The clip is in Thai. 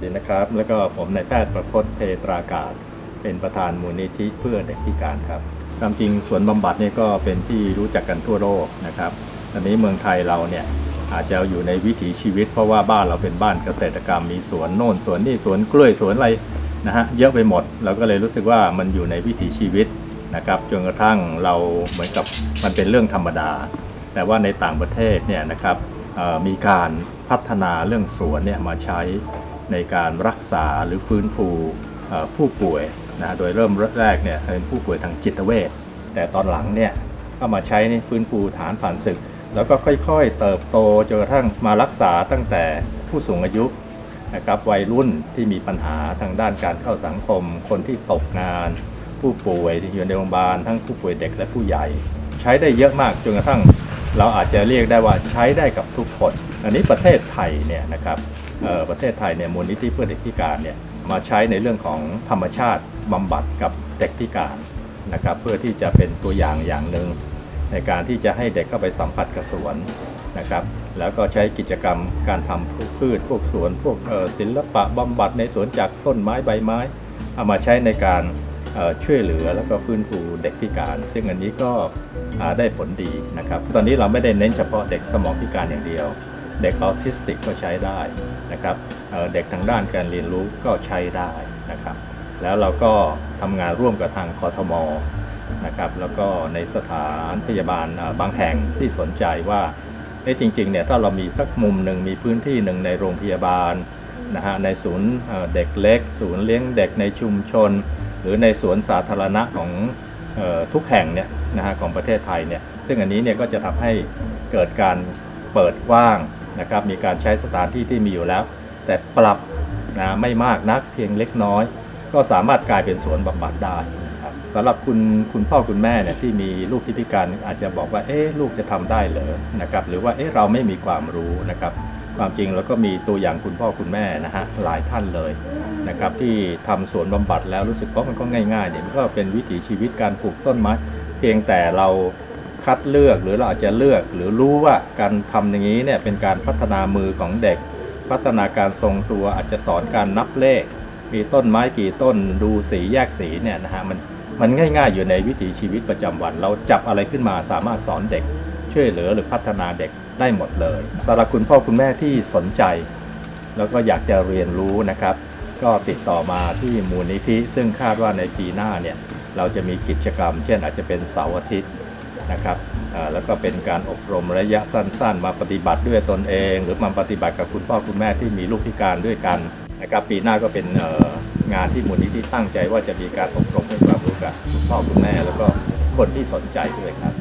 ดีนะครับ แล้วก็ผมนายแพทย์ประพจน์เพตรากาศ เป็นประธานมูลนิธิเพื่อเด็กพิการครับตามจริงสวนบำบัดเนี่ยก็เป็นที่รู้จักกันทั่วโลกนะครับอันนี้เมืองไทยเราเนี่ยอาจจะอยู่ในวิถีชีวิต เพราะว่าบ้านเราเป็นบ้านเกษตรกรรมมีสวนโน่นสวนนี่สวนกล้วยสวนอะไรนะฮะเยอะไปหมด เราก็เลยรู้สึกว่ามันอยู่ในวิถีชีวิตนะครับจนกระทั่งเราเหมือนกับมันเป็นเรื่องธรรมดา แต่ว่าในต่างประเทศเนี่ยนะครับมีการพัฒนาเรื่องสวนเนี่ยมาใช้ ในการรักษาหรือฟื้นฟูผู้ป่วยนะโดยเริ่มแรกเนี่ยเป็นผู้ป่วยทางจิตเวชแต่ตอนหลังเนี่ยก็มาใช้ในฟื้นฟูฐานผ่านศึก แล้วก็ค่อยๆ เติบโตจนกระทั่งมารักษาตั้งแต่ผู้สูงอายุนะครับวัยรุ่นที่มีปัญหาทางด้านการเข้าสังคม คนที่ตกงาน ผู้ป่วยที่อยู่ในโรงพยาบาลทั้งผู้ป่วยเด็กและผู้ใหญ่ ใช้ได้เยอะมากจนกระทั่ง เราอาจจะเรียกได้ว่าใช้ได้กับทุกคน อันนี้ประเทศไทยเนี่ยนะครับ ประเทศไทยเนี่ยมูลนิธิเพื่อเด็กพิการเนี่ยมาใช้ในเรื่องของธรรมชาติบำบัดกับเด็กพิการนะครับเพื่อที่จะเป็นตัวอย่างอย่างหนึ่งในการที่จะให้เด็กเข้าไปสัมผัสกับสวนนะครับแล้วก็ใช้กิจกรรมการทำพืชพวกสวน พวกศิลปะบำบัดในสวนจากต้นไม้ใบไม้ เอามาใช้ในการช่วยเหลือแล้วก็ฟื้นฟูเด็กพิการ ซึ่งอันนี้ก็ได้ผลดีนะครับ ตอนนี้เราไม่ได้เน้นเฉพาะเด็กสมองพิการอย่างเดียว เด็กออทิสติกก็ใช้ได้ นะครับเเด็กทางด้านการเรียนรู้ก็ใช้ได้นะครับ แล้วเราก็ทำงานร่วมกับทางคอทมนะครับแล้วก็ในสถานพยาบาลบางแห่งที่สนใจว่าเอ๊ะจริงๆเนี่ยถ้าเรามีสักมุมหนึ่งมีพื้นที่หนึ่งในโรงพยาบาลนะฮะในศูนย์เด็กเล็ก ศูนย์เลี้ยงเด็กในชุมชน หรือในสวนสาธารณะของออทุกแห่งเนี่ยนะฮะของประเทศไทยเนี่ยซึ่งอันนี้เนี่ยก็จะทำให้เกิดการเปิดกว้าง นะครับมีการใช้สถานที่ที่มีอยู่แล้ว แต่ปรับนะไม่มากนักเพียงเล็กน้อย ก็สามารถกลายเป็นสวนบำบัดได้นะครับสำหรับคุณคุณพ่อคุณแม่เนี่ยที่มีลูกที่พิการอาจจะบอกว่าเอ๊ะลูกจะทำได้เหรอนะครับหรือว่าเอ๊ะเราไม่มีความรู้นะครับความจริงแล้วก็มีตัวอย่างคุณพ่อคุณแม่นะฮะหลายท่านเลยนะครับที่ทำสวนบำบัดแล้วรู้สึกว่ามันก็ง่ายๆเนี่ยมันก็เป็นวิถีชีวิตการปลูกต้นไม้เพียงแต่เรา คัดเลือกหรือเราอาจจะเลือกหรือรู้ว่าการทำอย่างนี้เนี่ยเป็นการพัฒนามือของเด็ก พัฒนาการทรงตัวอาจจะสอนการนับเลข มีต้นไม้กี่ต้นดูสีแยกสีเนี่ยนะฮะมันมันง่าย ๆ อยู่ในวิถีชีวิตประจำวัน เราจับอะไรขึ้นมาสามารถสอนเด็ก ช่วยเหลือหรือพัฒนาเด็กได้หมดเลยสำหรับคุณพ่อคุณแม่ที่สนใจ แล้วก็อยากจะเรียนรู้นะครับ ก็ติดต่อมาที่มูลนิธิซึ่งคาดว่าในปีหน้าเนี่ยเราจะมีกิจกรรม เช่นอาจจะเป็นเสาร์อาทิตย์ นะครับแล้วก็เป็นการอบรมระยะสั้น ๆ มาปฏิบัติด้วยตนเอง หรือมาปฏิบัติกับคุณพ่อคุณแม่ที่มีลูกพิการด้วยกันนะครับปีหน้าก็เป็นงานที่มูลนิธิตั้งใจว่าจะมีการอบรมให้ความรู้กับคุณพ่อคุณแม่ แล้วก็คนที่สนใจด้วยครับ